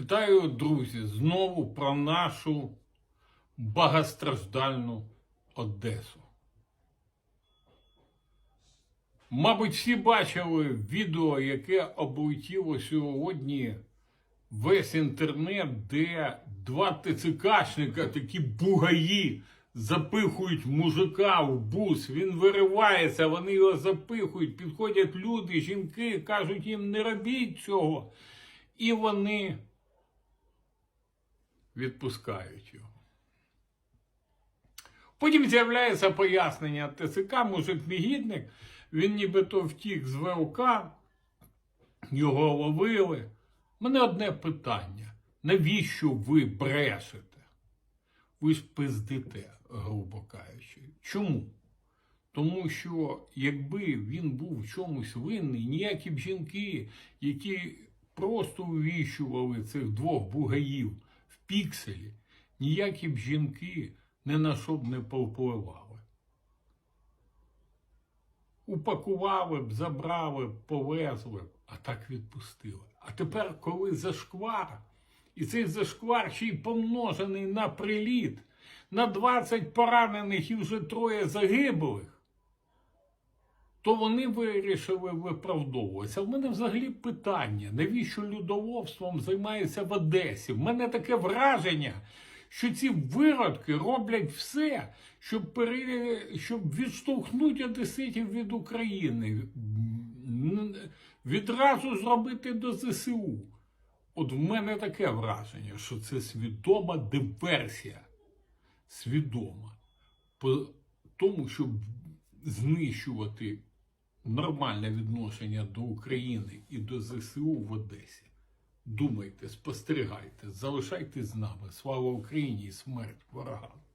Вітаю, друзі, знову про нашу багатостраждальну Одесу. Мабуть, всі бачили відео, яке облетіло сьогодні весь інтернет, де два ТЦКшника, такі бугаї, запихують мужика в бус. Він виривається, вони його запихують, підходять люди, жінки, кажуть їм, не робіть цього. І вони відпускають його. Потім з'являється пояснення ТЦК, мужик негідник, він нібито втік з ВЛК, його ловили. Мене одне питання: навіщо ви брешете? Ви ж пиздите, грубо кажучи. Чому? Тому що якби він був в чомусь винний, ніякі б жінки, які просто увіщували цих двох бугаїв пікселі, ніякі б жінки не на що б не повпливали. Упакували б, забрали б, повезли б, а так відпустили. А тепер, коли зашквар, і цей зашквар ще й помножений на приліт, на 20 поранених і вже троє загиблих, то вони вирішили виправдовуватися. В мене взагалі питання, навіщо людоловством займаються в Одесі? В мене таке враження, що ці виродки роблять все, щоб, пере... щоб відштовхнути одеситів від України, відразу зробити до ЗСУ. От в мене таке враження, що це свідома диверсія. Свідома. По тому, щоб знищувати нормальне відношення до України і до ЗСУ в Одесі. Думайте, спостерігайте, залишайтесь з нами. Слава Україні і смерть ворогам!